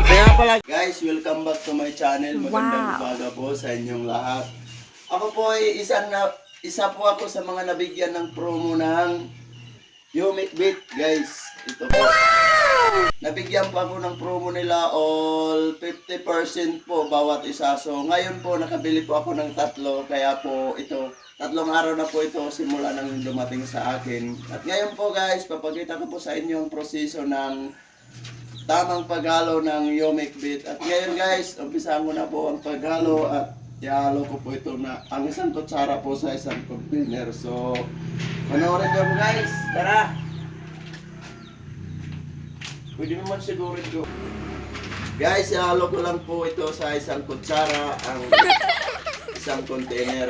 Kaya pala guys, welcome back to my channel. Magandang Wow. umaga po sa inyong lahat. Ako po ay isang na, isa po ako sa mga nabigyan ng promo ng Yumik Beat guys. Ito po. Nabigyan po ako ng promo nila all 50% po bawat isa. So ngayon po nakabili po ako ng tatlo kaya po ito tatlong araw na po ito simula nang dumating sa akin. At ngayon po guys, papakita ko po sa inyo ang proseso ng tamang paghalo ng Yomic Beat. At ngayon guys, umpisahan ko na po ang paghalo at ihalo ko po ito na ang isang kutsara po sa isang container. So, panoorin ko guys. Tara! Pwede naman siguro ito. Guys, ihalo ko lang po ito sa isang kutsara ang isang container.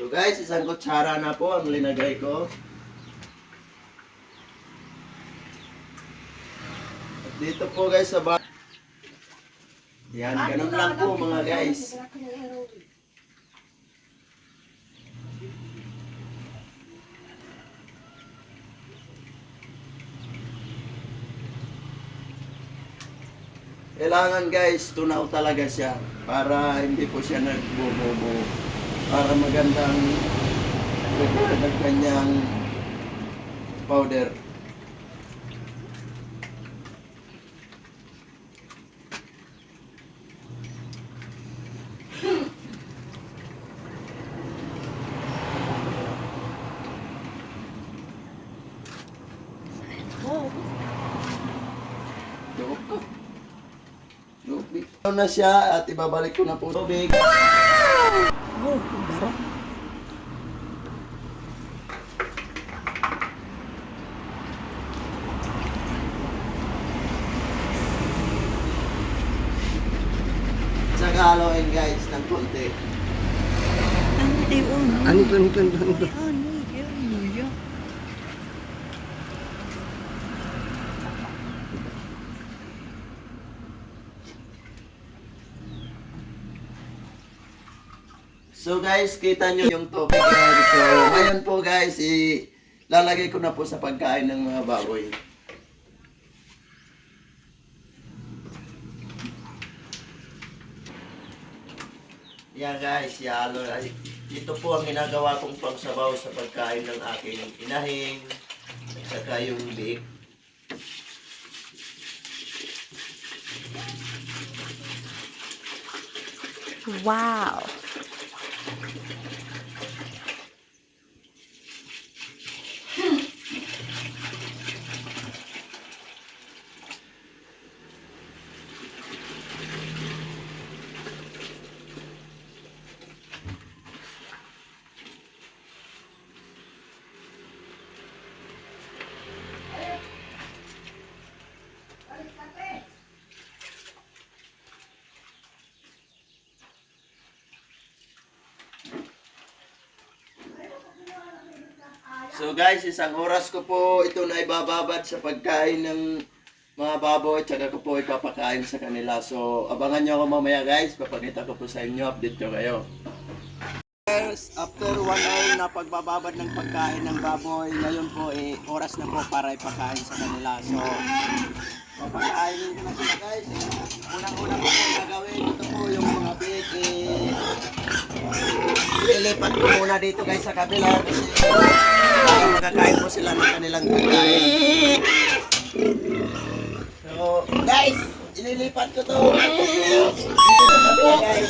So guys, isang kutsara na po ang linagay ko. At dito po guys sa ba Yan, ganun lang po mga guys. Kailangan guys, tunaw talaga siya para hindi po siya nagbububo. Para magandang ng kanyang powder. Loob ko. Loob. Na siya at ibabalik ko na po tubig. Oh, baro. Saka guys ng konti. Ano tayo? Ano ito, ano ito, ano ito? Ano yun? Ano yun? So guys, kita nyo yung topic na So ngayon po guys, ilalagay ko na po sa pagkain ng mga baboy. Yan guys, yalo. Ito po ang ginagawa kong pangsabaw sa pagkain ng aking inahing at saka yung biik. Wow. So guys, isang oras ko po ito na ibababad sa pagkain ng mga baboy, tsaka ko po ipapakain sa kanila. So, abangan nyo ako mamaya guys, papakita ko po sa inyo, update ko kayo. Guys, after one hour na pagbababad ng pagkain ng baboy, ngayon po eh, oras na po para ipakain sa kanila. So, papakainin ko na sila guys. Unang-unang po Lilipat ko muna dito guys sa kabila kasi para makakain po sila ng kanilang pagkain. So, guys, ililipat ko to. Dito sa kabila guys.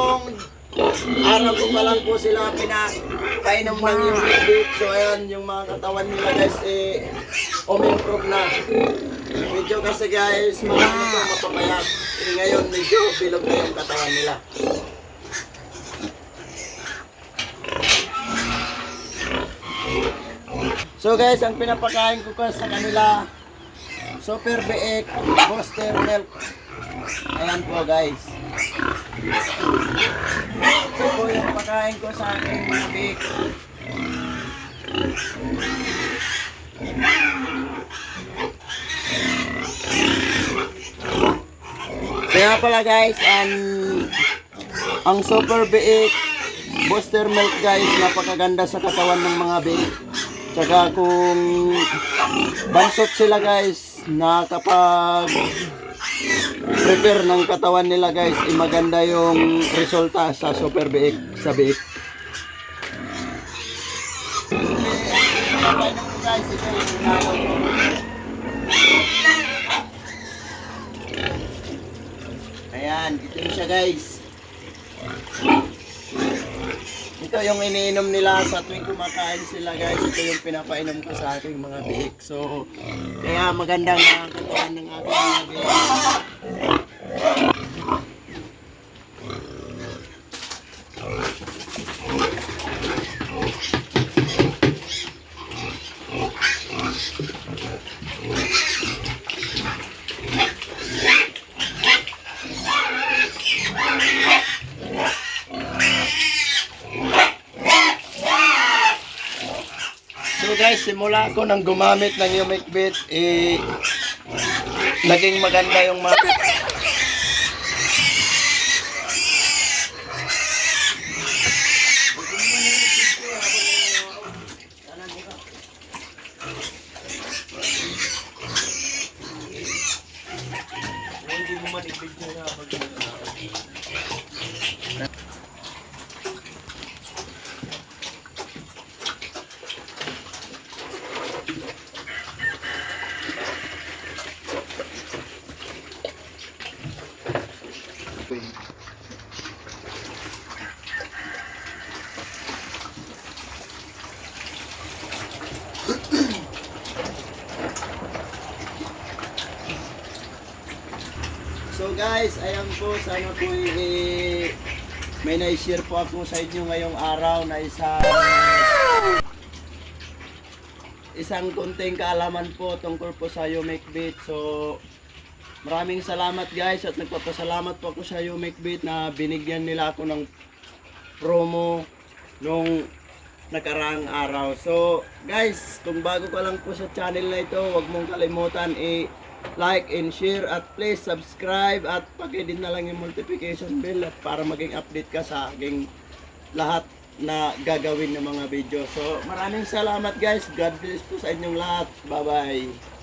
Tatlong araw ko pa lang po sila pinapainom ng unit bit. So ayan, yung mga katawan nila guys, eh, umimprove na. Medyo kasi guys, marami ko mapapayat. Eh, ngayon, medyo bilog na yung katawan nila. So guys, ang pinapakain ko ko sa kanila, Super BX Booster Milk. Ayan po guys. Ito po yung pakain ko sa aking mga big. Kaya pala guys, ang ang Super BX Booster Milk guys, napakaganda sa katawan ng mga big. Tsaka kung bansot sila guys, na kapag prepare ng katawan nila guys, eh, maganda yung resulta sa Super BX sa ko. Ayan, ito siya guys. Ito yung iniinom nila sa tuwing kumakain sila guys. Ito yung pinapainom ko sa aking mga biik. So, kaya magandang ang katawan ng aking mga biik. Guys, simula ako nang gumamit ng Umicbit, eh, naging maganda yung mga... So guys, ayan po, sana po eh, may na-share po ako sa inyo ngayong araw na isang isang konting kaalaman po tungkol po sa Beat. So maraming salamat guys at nagpapasalamat po ako sa Beat na binigyan nila ako ng promo nung nakaraang araw. So guys, kung bago ka lang po sa channel na ito, huwag mong kalimutan i- like and share at please subscribe at pag-edit na lang yung notification bell para maging update ka sa aking lahat na gagawin ng mga video. So maraming salamat guys. God bless po sa inyong lahat. Bye bye.